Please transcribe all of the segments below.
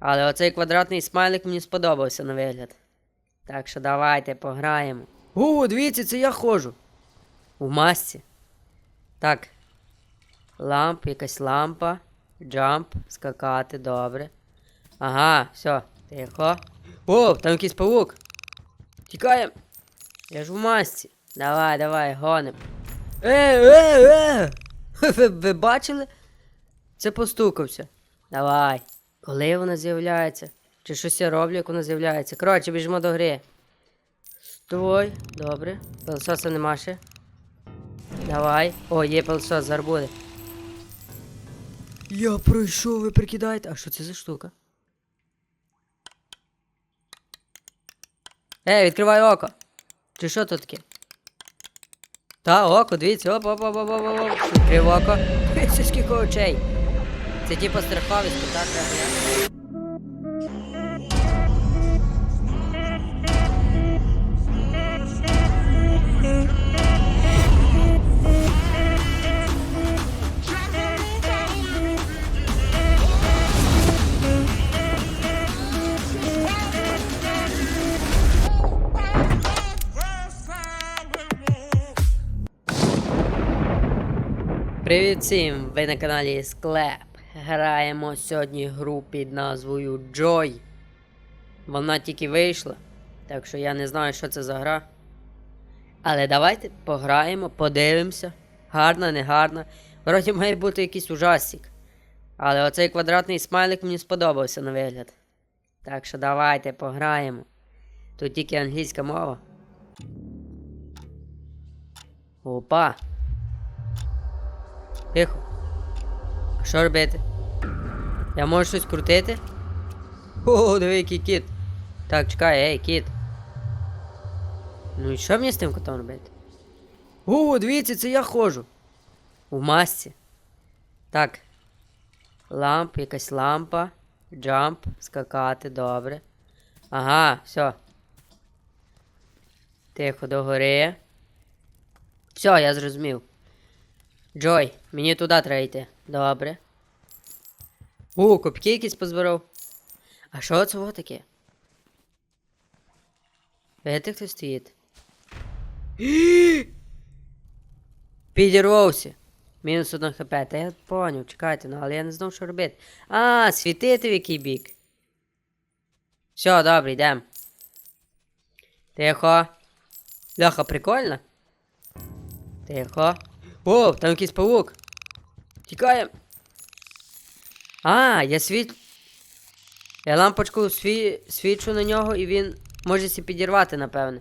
Але оцей квадратний смайлик мені сподобався на вигляд. Так що давайте пограємо. О, дивіться, це я ходжу. У масці. Так. Ламп, якась лампа. Джамп, скакати, добре. Ага, все, тихо. О, там якийсь павук. Тікаємо. Я ж в масці. Давай, давай, гоним. Е, е, е! Ви, ви бачили? Це постукався. Давай. Коли вона з'являється? Чи щось я роблю, як вона з'являється? Коротше, біжимо до гри. Стой, добре. Пилососа нема ще. Давай. О, є пилосос, зараз буде. Я пройшов, ви прикидаєте. А що це за штука? Ей, відкривай око. Чи що тут таке? Та, око, дивіться, оп, оп, оп, оп, оп, оп. Відкрив око. Це скільки очей. Це типу страховість, так, так, я. Привіт всім! Ви на каналі Склеп. Граємо сьогодні гру під назвою Joy. Вона тільки вийшла, так що я не знаю, що це за гра. Але давайте пограємо, подивимося. Гарна, не гарна. Вроді має бути якийсь ужастик. Але оцей квадратний смайлик мені сподобався на вигляд. Так що давайте пограємо. Тут тільки англійська мова. Опа! Тихо. Що робити? Я можу щось крутити? О, диви, який кіт. Так, чекай, ей, кіт. Ну і що мені з тим котом робити? О, дивіться, це я ходжу. У масці. Так. Ламп, якась лампа. Джамп, скакати, добре. Ага, все. Тихо, догори. Все, я зрозумів. Джой, мені туди треба йти. Добре. О, копки якісь позбирав. А що це таке? Видите, хто стоїть? Підірвався. Мінус одна хп. Та я поняв, чекайте, ну але я не знав, що робити. А, світити в який бік. Все, добре, йдемо. Тихо. Леха, прикольно? Тихо. О, там якийсь павук. Тікаємо. А, я світ. Я лампочку сві... свічу на нього і він може сі підірвати, напевне.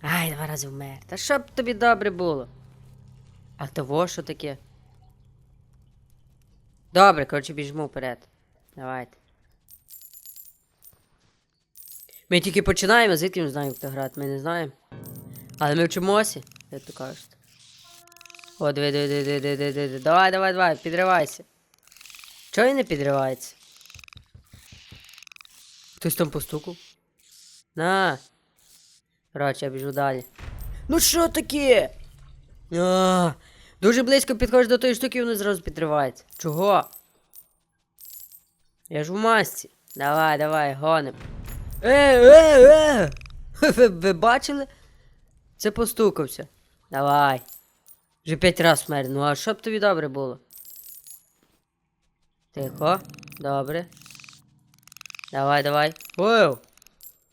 Ай, два рази вмер. Та щоб тобі добре було. А того що таке? Добре, коротше, біжмо вперед. Давайте. Ми тільки починаємо, звідки ми знаємо, хто грати, ми не знаємо. Але ми вчимося, як то кажуть. О, диви, диви, диви, диви, диви, диви. Давай, давай, давай, підривайся. Чого він не підривається? Хтось там постукав? На. Коротше, я біжу далі. Ну що таке? А, дуже близько підходиш до тої штуки, і воно зразу підривається. Чого? Я ж в масці. Давай, давай, гоним. Е, е, е! Ви, ви бачили? Це постукався. Давай. Вже п'ять раз вмер. Ну а щоб тобі добре було? Тихо. Добре. Давай, давай. Оу.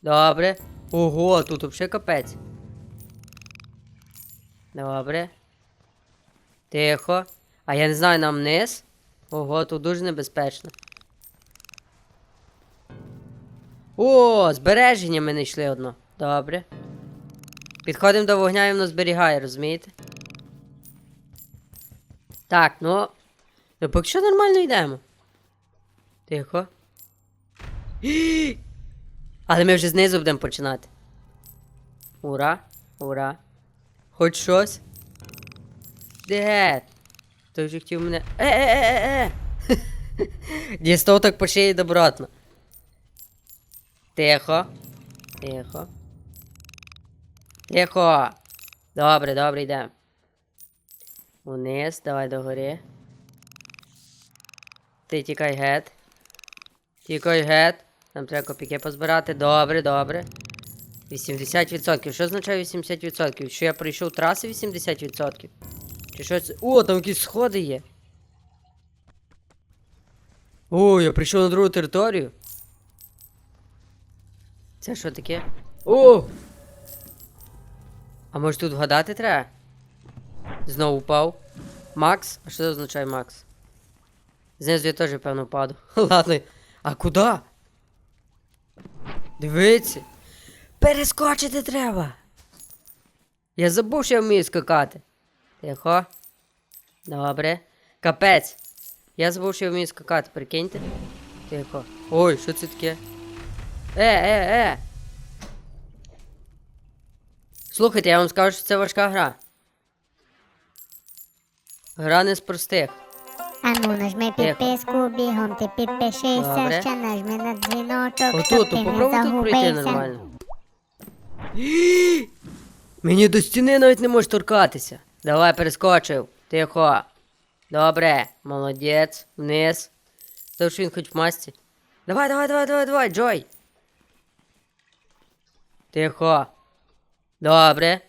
Добре. Ого, тут взагалі капець. Добре. Тихо. А я не знаю, нам вниз. Ого, тут дуже небезпечно. О, збереження ми знайшли одно. Добре. Підходимо до вогня і воно зберігає, розумієте? Так, ну. Ну поки що нормально йдемо. Тихо. Але ми вже знизу будемо починати. Ура! Ура! Хоч щось. Де? Хто вже хотів мене. Е-е-е-е-е! Дістав так по шиї добротно. Тихо. Тихо. Тихо. Добре, добре, йдемо. Униз, давай догори. Ти тікай гет. Тікай гет. Нам треба копійки позбирати. Добре, добре. 80%. Що означає 80%? Що я пройшов траси 80%? Чи що це? О, там якісь сходи є. О, я прийшов на другу територію. Це що таке? О! А може тут вгадати треба? Знову впав. Макс? А що це означає Макс? Знизу я теж, певно, впаду. Ладно. А куди? Дивіться. Перескочити треба. Я забув, що я вмію скакати. Тихо. Добре. Капець. Я забув, що я вмію скакати, прикиньте. Тихо. Ой, що це таке? Е, е, е. Слухайте, я вам скажу, що це важка гра. Гра не з простих. Ану, нажми підписку, бігом ти підпишися, Добре. ще нажми на дзвіночок, Отут, щоб ти то не попробуй тут пройти загубився. нормально. Мені до стіни навіть не можеш торкатися. Давай перескочив. Тихо. Добре, молодець. Вниз. То що він хоч в масці. Давай, давай, давай, давай, давай, Джой. Тихо. Добре.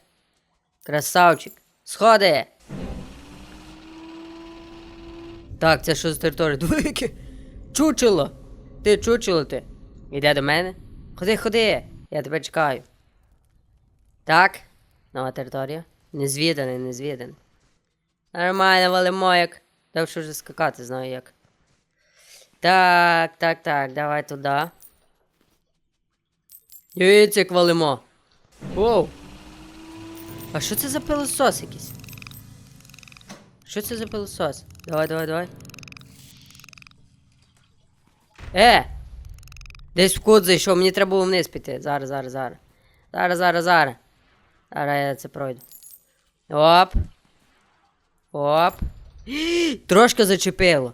Красавчик. Сходи. Так, це що за територія? Двики. Чучело. Ти чучело ти. Іде до мене? Ходи, ходи. Я тебе чекаю. Так. Нова територія. Незвіданий, незвіданий. Нормально, валимо як. Та що вже скакати, знаю як. Так, так, так, давай туди. Як валимо. Воу. А що це за пилосос якийсь? Що це за пилосос? Давай, давай, давай. Е! Десь в кут зайшов, мені треба було вниз піти. Зараз, зараз, зараз. Зараз, зараз, зараз. Зараз я це пройду. Оп. Оп. Трошки зачепило.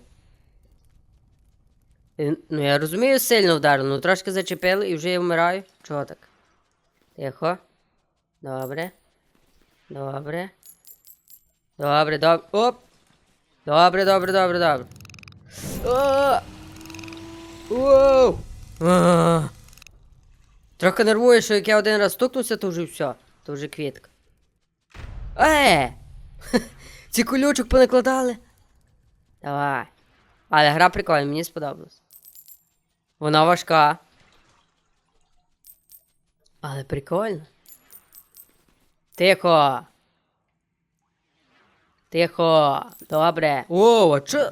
Ну, я розумію, сильно вдарило, ну трошки зачепило і вже я вмираю. Чого так? Тихо. Добре. Добре. Добре, добре. Оп. Добре, добре, добре, добре. Воу! Трохи нервує, що як я один раз стукнувся, то вже все. То вже квітка. Е! Ці колючок понакладали. Давай. Але гра прикольна, мені сподобалась. Вона важка. Але прикольно. Тихо. Тихо. Добре. О, а чо?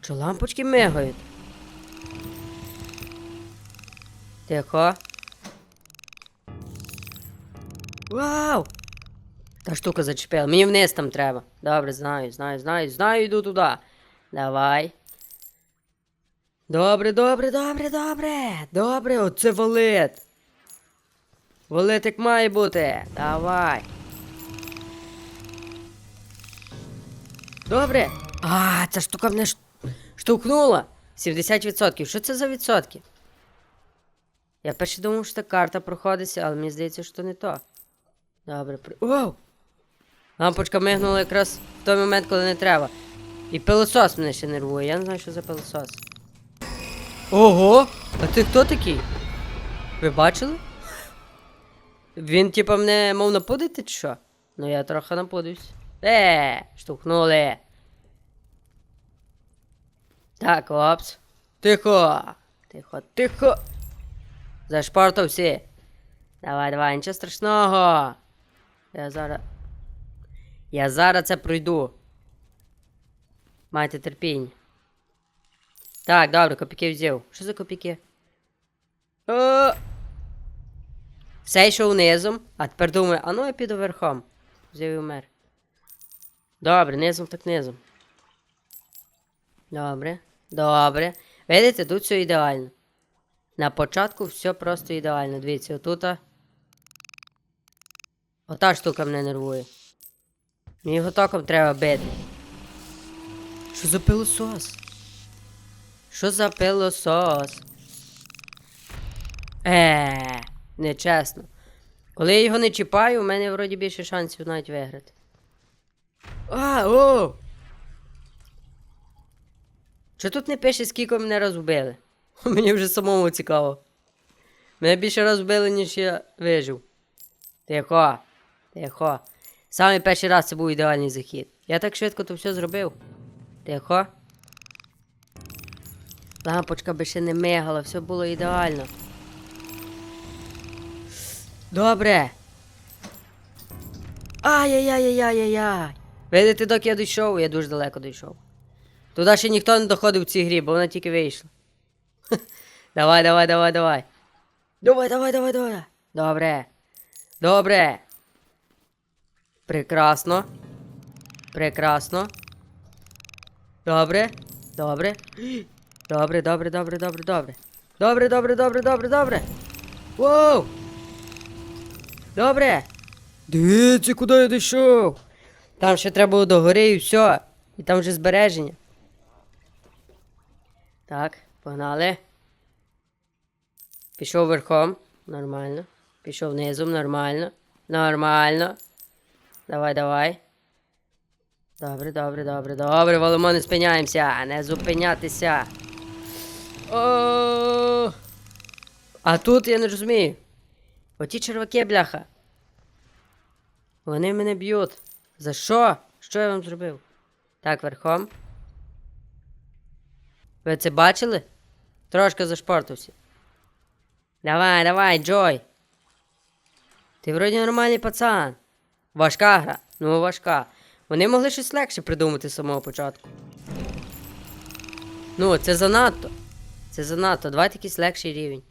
Чо лампочки мигають? Тихо. Вау! Та штука зачепила. Мені вниз там треба. Добре, знаю, знаю, знаю, знаю, йду туди. Давай. Добре, добре, добре, добре. Добре, оце валет. Валет як має бути. Давай. Добре. А, ця штука мене ш... штовхнула. 70%. Що це за відсотки? Я перше думав, що та карта проходиться, але мені здається, що не то. Добре, при... Вау! Лампочка мигнула якраз в той момент, коли не треба. І пилосос мене ще нервує, я не знаю, що за пилосос. Ого! А ти хто такий? Ви бачили? Він типа мене мов напудити чи що? Ну я трохи напудився. Е, штовхнули. Так, опс. Тихо. Тихо, тихо. Зашпортав всі. Давай, давай, нічого страшного. Я зараз. Я зараз це пройду. Майте терпіння. Так, добре, копійки взяв. Що за копійки? О! Все йшов низом, а тепер думаю, а ну я піду верхом. Взяв і вмер. Добре, низом так низом. Добре, добре. Видите, тут все ідеально. На початку все просто ідеально. Дивіться, отут. Ота штука мене нервує. Мені його током треба бити. Що за пилосос? Що за пилосос? Е, нечесно. Коли я його не чіпаю, у мене вроді більше шансів навіть виграти. А, о! Що тут не пише, скільки мене розбили? Мені вже самому цікаво. Мене більше раз вбили, ніж я вижив. Тихо. Тихо. Саме перший раз це був ідеальний захід. Я так швидко то все зробив. Тихо. Лампочка би ще не мигала, все було ідеально. Добре. Ай-яй-яй-яй-яй-яй. Видите, доки я дійшов, я дуже далеко дійшов. Туди ще ніхто не доходив в цій грі, бо вона тільки вийшла. Давай, давай, давай, давай. Давай, давай, давай, давай. Добре. Добре. Прекрасно. Прекрасно. Добре. Добре. Добре, добре, добре, добре, добре. Добре, добре, добре, добре, добре. Воу! Добре. Дивіться, куди я дійшов. Там ще треба було до гори і все. І там вже збереження. Так, погнали. Пішов верхом. Нормально. Пішов низом, нормально. Нормально. Давай, давай. Добре, добре, добре, добре, Воломо, не спиняємося, не зупинятися. О! А тут я не розумію. Оті черваки, бляха. Вони мене б'ють. За що? Що я вам зробив? Так, верхом. Ви це бачили? Трошки зашпортився. Давай, давай, Джой. Ти вроді нормальний пацан. Важка гра. Ну, важка. Вони могли щось легше придумати з самого початку. Ну, це занадто. Це занадто. Давайте якийсь легший рівень.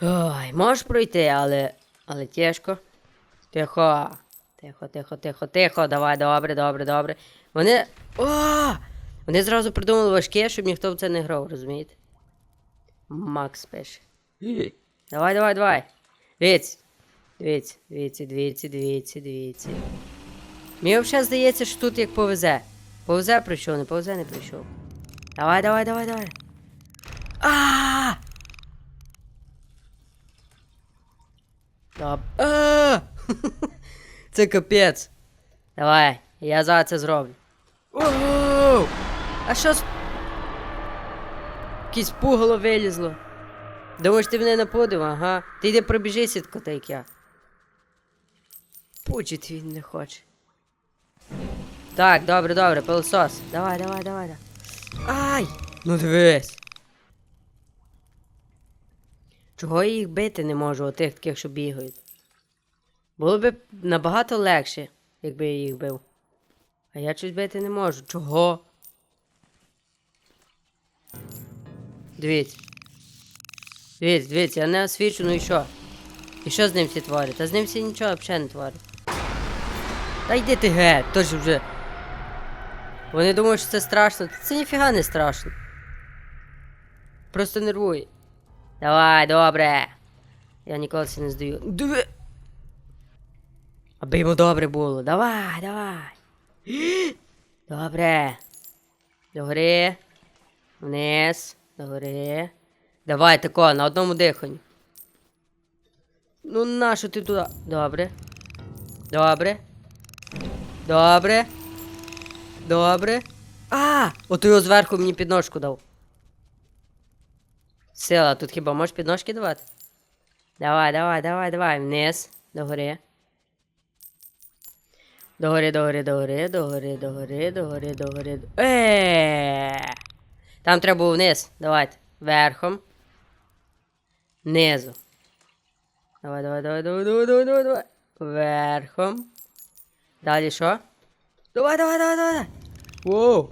Ой, можеш пройти, але. Але тяжко. Тихо. Тихо, тихо, тихо, тихо. Давай, добре, добре, добре. Вони. О! Вони зразу придумали важке, щоб ніхто в це не грав, розумієте? Макс пише. Давай, давай, давай. Дивіться. Дивіться, дивіться, дивіться, дивіться, дивіться. Мені взагалі здається, що тут як повезе. Повезе прийшов, не повезе не прийшов. Давай, давай, давай, давай. А! Доб... А! Це капець. Давай, я зараз це зроблю. Оу! А що з... Якесь пугало вилізло. Думаєш, ти мене напудив, ага. Ти йди пробіжися, така як я. Пучить він не хоче. Так, добре, добре, пилосос. Давай, давай, давай. давай. Ай! Ну дивись. Чого я їх бити не можу, отих таких, що бігають? Було б набагато легше, якби я їх бив. А я щось бити не можу. Чого? Дивіться. Дивіться, дивіться, я не освічу, ну і що? І що з ним всі творять? Та з ним всі нічого взагалі не творять. Та йди ти геть, тож вже. Вони думають, що це страшно. Це ніфіга не страшно. Просто нервує. Давай, добре. Я ніколи це не здаю. Диви. Аби йому добре було. Давай, давай. Добре. Догори. Вниз. Догори. Давай тако, на одному диханні. Ну нащо ти туди? Добре. Добре. Добре. Добре. А! Ото його зверху мені підножку дав. Сила, тут хіба можеш підножки давати? Давай, давай, давай, давай. Вниз. Догори. Догори, догори, догори, догори, догори, догори, догори. Е. Там треба вниз. Давайте. Верхом. Низу. Давай, давай, давай, давай, давай, давай, давай, давай. Верхом. Далі що? Давай, давай, давай, давай. Воу.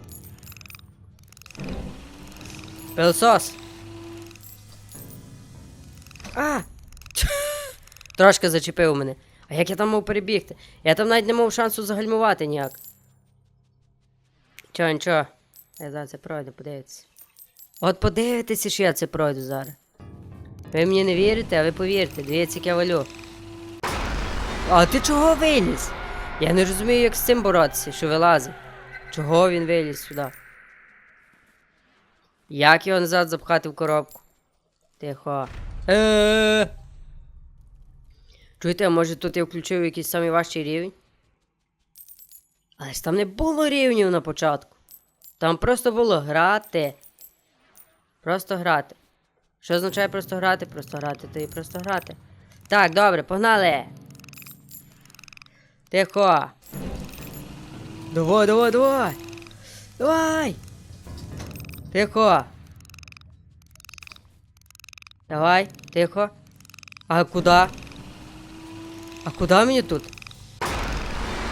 Пилосос. А! Трошки зачепив мене. А як я там мав перебігти? Я там навіть не мав шансу загальмувати ніяк. Чо, нічого. Я зараз це пройду, подивитися. От подивитися, що я це пройду зараз. Ви мені не вірите, а ви повірте, дивіться, як я валю. А ти чого виліз? Я не розумію, як з цим боротися, що вилазить. Чого він виліз сюди? Як його назад запхати в коробку? Тихо. Е. Чуєте, а може тут я включив якийсь самий важчий рівень? Але ж там не було рівнів на початку. Там просто було грати. Просто грати. Що означає просто грати? Просто грати, то і просто грати. Так, добре, погнали. Тихо. Давай, давай, давай. Давай. Тихо. Давай, тихо. А куди? А куди мені тут?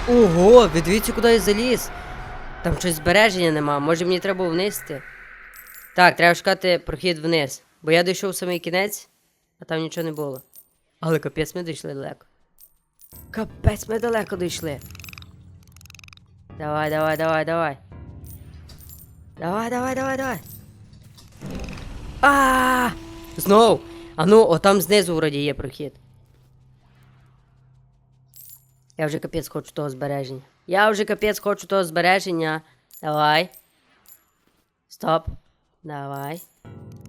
Ого, ви куди я заліз. Там щось збереження нема. Може мені треба йти? Так, треба шукати прохід вниз. Бо я дійшов в самий кінець, а там нічого не було. Але капець ми дійшли далеко. Капець ми далеко дійшли. Давай, давай, давай, давай. Давай, давай, давай, давай. А! Знов! А ну, отам знизу вроді є прохід. Я вже капець хочу того збереження. Я вже капець хочу того збереження. Давай. Стоп. Давай.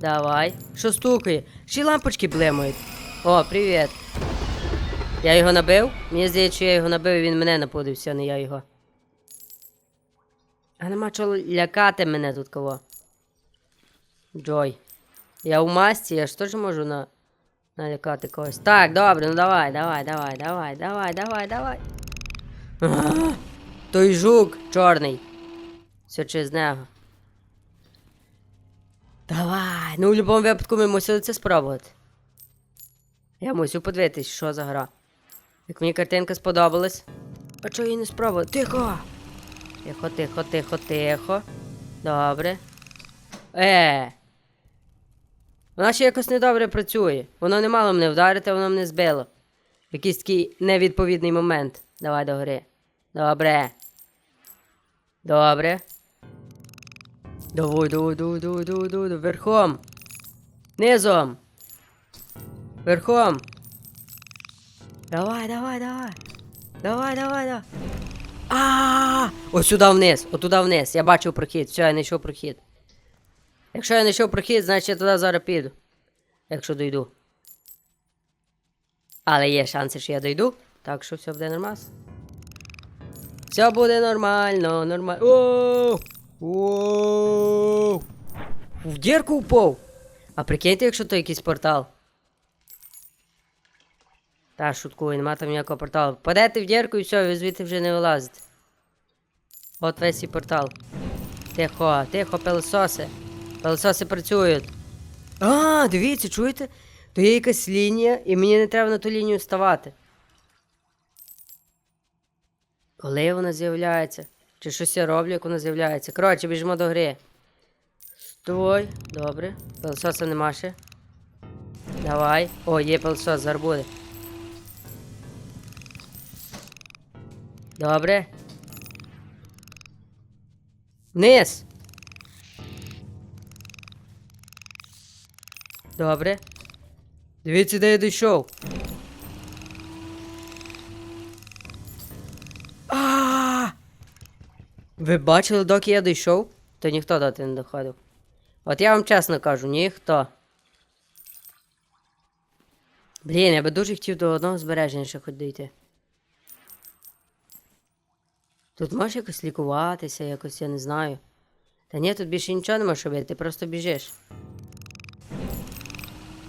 Давай. Що стукає? Ще лампочки блимають. О, привіт. Я його набив? Мені здається, що я його набив і він мене напудився, а не я його. А нема чого лякати мене тут кого. Джой. Я у масці, я ж теж можу на... налякати когось. Так, добре, ну давай, давай, давай, давай, давай, давай, давай. Той жук чорний. Все через нього. Давай. Ну, в будь-якому випадку ми мусили це спробувати. Я мусив подивитись, що за гра. Як мені картинка сподобалась. А чого її не спробувати? Тихо! Тихо, тихо, тихо, тихо. Добре. Е. Вона ще якось недобре працює. Воно не мало мене вдарити, воно мене збило. Якийсь такий невідповідний момент. Давай до гори. Добре. Добре. Давай, давай, давай, давай, давай, давай. Верхом. Низом. Верхом. Давай, давай, давай. Давай, давай, давай. А! Ось сюди вниз, отуда вниз. Я бачив прохід. Все, я знайшов прохід. Якщо я знайшов прохід, значить я туди зараз піду. Якщо дойду. Але є шанси, що я дойду. Так що все буде нормально. Все буде нормально, нормально. Оу! Оу! В дірку впав. А прикиньте, якщо то якийсь портал. Та, шуткую, нема там ніякого порталу. Падете в дірку і все, ви звідти вже не вилазите. От весь і портал. Тихо, тихо, пилососи. Пилососи працюють. А, дивіться, чуєте? То є якась лінія, і мені не треба на ту лінію ставати. Коли вона з'являється? Чи щось я роблю, як вона з'являється? Коротше, біжимо до гри. Стой, добре. Пилососа нема ще. Давай. О, є пилосос, зараз буде. Добре. Вниз. Добре. Дивіться, де я дійшов. Ви бачили, доки я дійшов? То ніхто доти не доходив. От я вам чесно кажу, ніхто. Блін, я би дуже хотів до одного збереження ще хоч. Тут можеш якось лікуватися, якось я не знаю. Та ні, тут більше нічого не можеш робити, ти просто біжиш.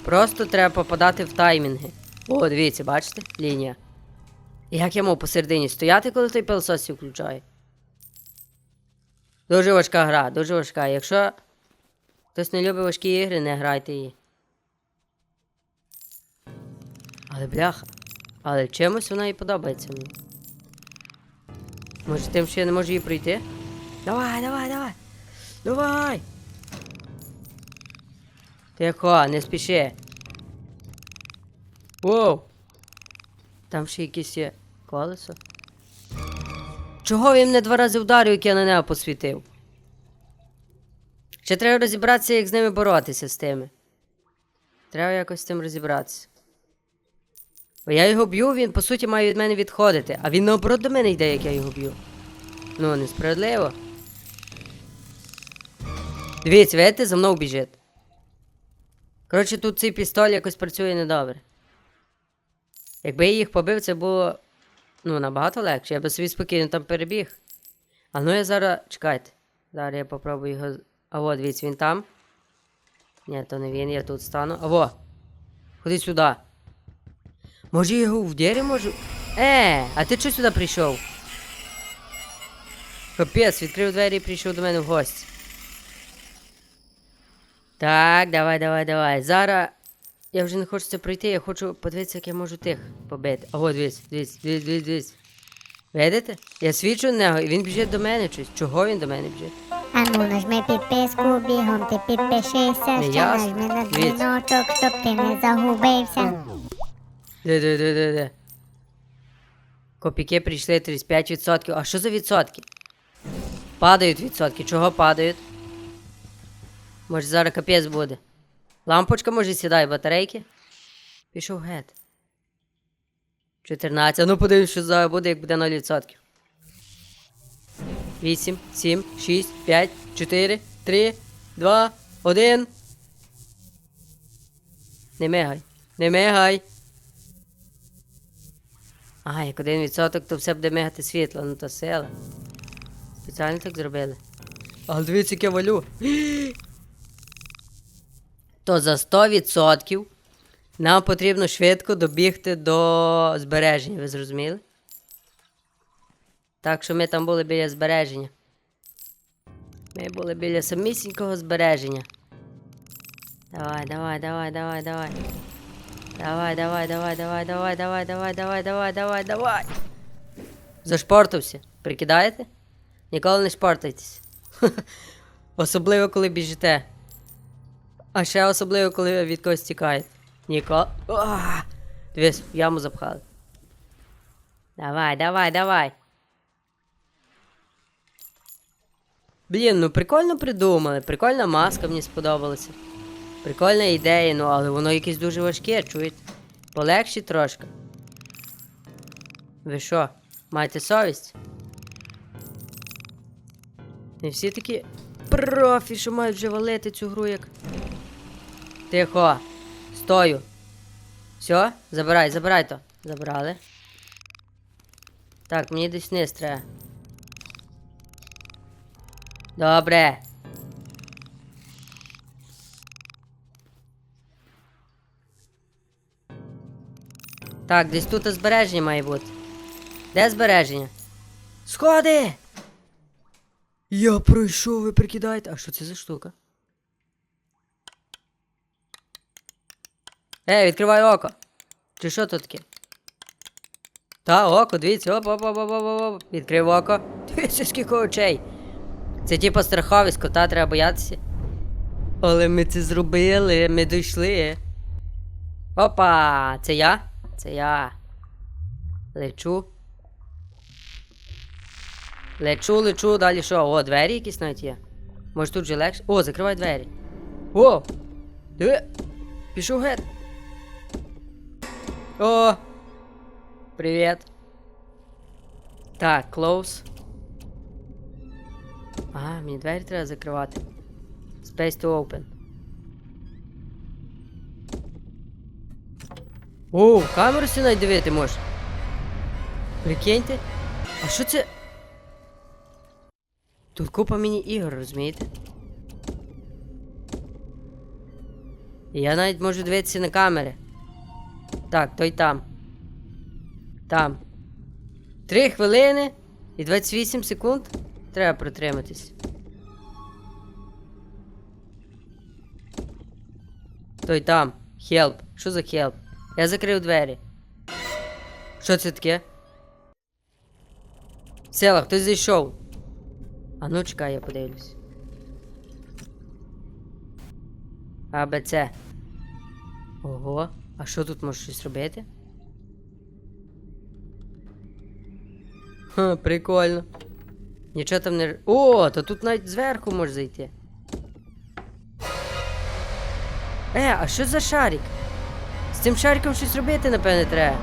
Просто треба попадати в таймінги. О, дивіться, бачите? Лінія. Як я мав посередині стояти, коли той пилосос включає? Дуже важка гра, дуже важка. Якщо хтось не любить важкі ігри, не грайте її. Але бляха. Але чимось вона і подобається мені. Може тим, що я не можу її пройти? Давай, давай, давай! Давай! Тихо, не спіши. Воу! Там ще якесь є колесо. Чого він мене два рази вдарив, як я на нього посвітив? Ще треба розібратися, як з ними боротися з тими. Треба якось з цим розібратися. Бо я його б'ю, він по суті має від мене відходити, а він наоборот до мене йде, як я його б'ю. Ну, несправедливо. Дивіться, видите, за мною біжить. Коротше, тут цей пістоль якось працює недобре. Якби я їх побив, це було ну, набагато легше. Я би собі спокійно там перебіг. А ну я зараз. Чекайте. Зараз я попробую його. А от, дивіться, він там. Ні, то не він, я тут стану. Аво! Ходи сюди. Може я його в двері можу. Е, а ти чого сюди прийшов? Капець, відкрив двері і прийшов до мене в гості. Так, давай, давай, давай. Зараз. Я вже не хочу це пройти, я хочу подивитися, як я можу тих побити. А от дивись, дивись, дивись, дивись, дивись. Видите? Я свідчу на нього, і він біжить до мене щось. Чого він до мене біжить? Ану, нажми підписку, бігом ти підпишися, Не ще ясно. нажми на Дивіться. дзвіночок, щоб ти не загубився. Де, де, де, де, де. Копійки прийшли 35%. А що за відсотки? Падають відсотки. Чого падають? Може зараз капець буде. Лампочка може сідає, батарейки. Пішов гет. 14. Ну подивимось, що зараз буде, як буде 0%. 8, 7, 6, 5, 4, 3, 2, 1. Не мигай. Не мигай. Ага, як один відсоток, то все буде мигати світло, ну то сила. Спеціально так зробили. Але дивіться, яке валю. То за 100% нам потрібно швидко добігти до збереження, ви зрозуміли? Так що ми там були біля збереження. Ми були біля самісінького збереження. Давай, давай, давай, давай, давай. Давай, давай, давай, давай, давай, давай, давай, давай, давай, давай, давай. Зашпортався. Прикидаєте? Ніколи не шпортайтесь. Особливо, коли біжите. А ще особливо, коли від когось тікаєте. Ніко. Уа! Дивись, яму запхали. Давай, давай, давай. Блін, ну прикольно придумали. Прикольна маска мені сподобалася. Прикольна ідея, ну але воно якесь дуже важке, чуєте? Полегші трошки. Ви що, маєте совість? Не всі такі профі, що мають вже валити цю гру як. Тихо. Стою. Все, забирай, забирай то. Забрали. Так, мені десь вниз треба. Добре. Так, десь тут збереження має бути. Де збереження? Сходи! Я пройшов, ви прикидаєте. А що це за штука? Ей, відкривай око. Чи що тут таке? Та, око, дивіться, оп, оп, оп, оп, оп, оп. Відкрив око. Дивіться, скільки очей. Це типу страховисько, та треба боятися. Але ми це зробили, ми дійшли. Опа! Це я? Це я. Лечу. Лечу, лечу, далі що? О, двері якісь навіть є. Може тут же легше. О, закривай двері. О! Диви! Пішов геть. О! Привіт. Так, close. Ага, мені двері треба закривати. Space to open. О, камеру навіть дивити можеш. Прикиньте. А що це? Тут купа міні-ігор, розумієте? Я навіть можу дивитися на камери. Так, той там. Там. Три хвилини і 28 секунд. Треба протриматись. Той там. Хелп. Що за хелп? Я закрив двері. Що це таке? Села, хтось зайшов. А ну чекай, я подивлюсь. А, Б, С. Ого, а що тут може щось робити? Ха, прикольно. Нічого там не. О, то тут навіть зверху можеш зайти. Е, а що за шарик? З цим шариком щось робити, напевне, треба.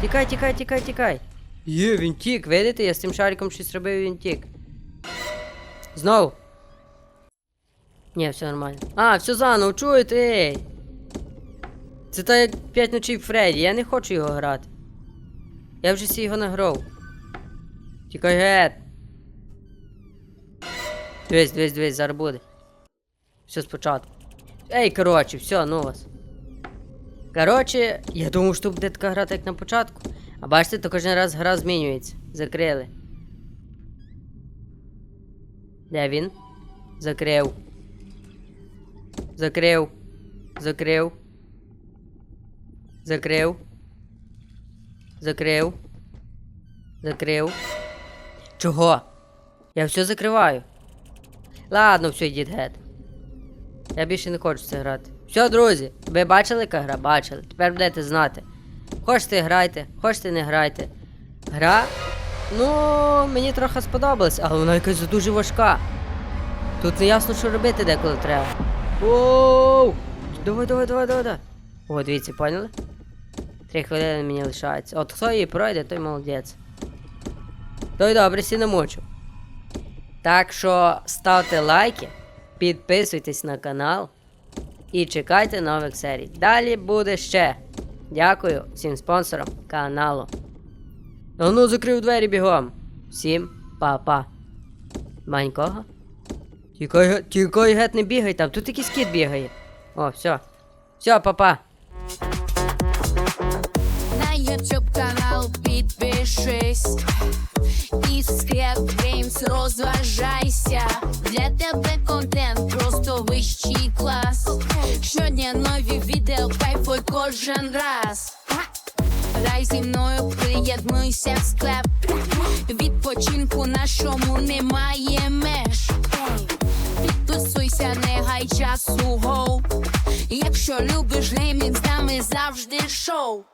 Тікай, тікай, тікай, тікай. Є, він тік, видите, я з цим шариком щось робив, і він тік. Знову. Ні, все нормально. А, все заново, чуєте, ей. Це так як 5 ночей Фредді, я не хочу його грати. Я вже всі його награв. Тікай гет. Дивись, дивись, дивись, зараз буде. Все спочатку. Ей, коротше, все, ну вас. Коротше, я думав, що буде така гра, як на початку. А бачите, то кожен раз гра змінюється. Закрили. Де він? Закрив. Закрив. Закрив. Закрив. Закрив. Закрив. Чого? Я все закриваю. Ладно, все, йдіть геть. Я більше не хочу це грати. Все, друзі, ви бачили, яка гра? Бачили. Тепер будете знати. Хочете грайте, хочете не грайте. Гра. Ну, мені трохи сподобалась, але вона якась дуже важка. Тут не ясно, що робити деколи треба. Оу! Давай, давай, давай, давай, давай. О, дивіться, поняли? Три хвилини мені лишається. От хто її пройде, той молодець. Той добре, сі намочу. Так що ставте лайки, підписуйтесь на канал і чекайте нових серій. Далі буде ще. Дякую всім спонсорам каналу. А ну закрив двері бігом. Всім па-па. Манького? Тікай, тікай геть не бігай там, тут якийсь кіт бігає. О, все. Все, па-па. Канал підпишись і Scrap Games. Для тебе контент просто вищий клас. Щодня нові відео, кайфуй кожен раз. Грай зі мною, приєднуйся в склеп. Відпочинку нашому немає меж. Підписуйся, не гай часу гоу. Якщо любиш геймінг, з нами завжди шоу.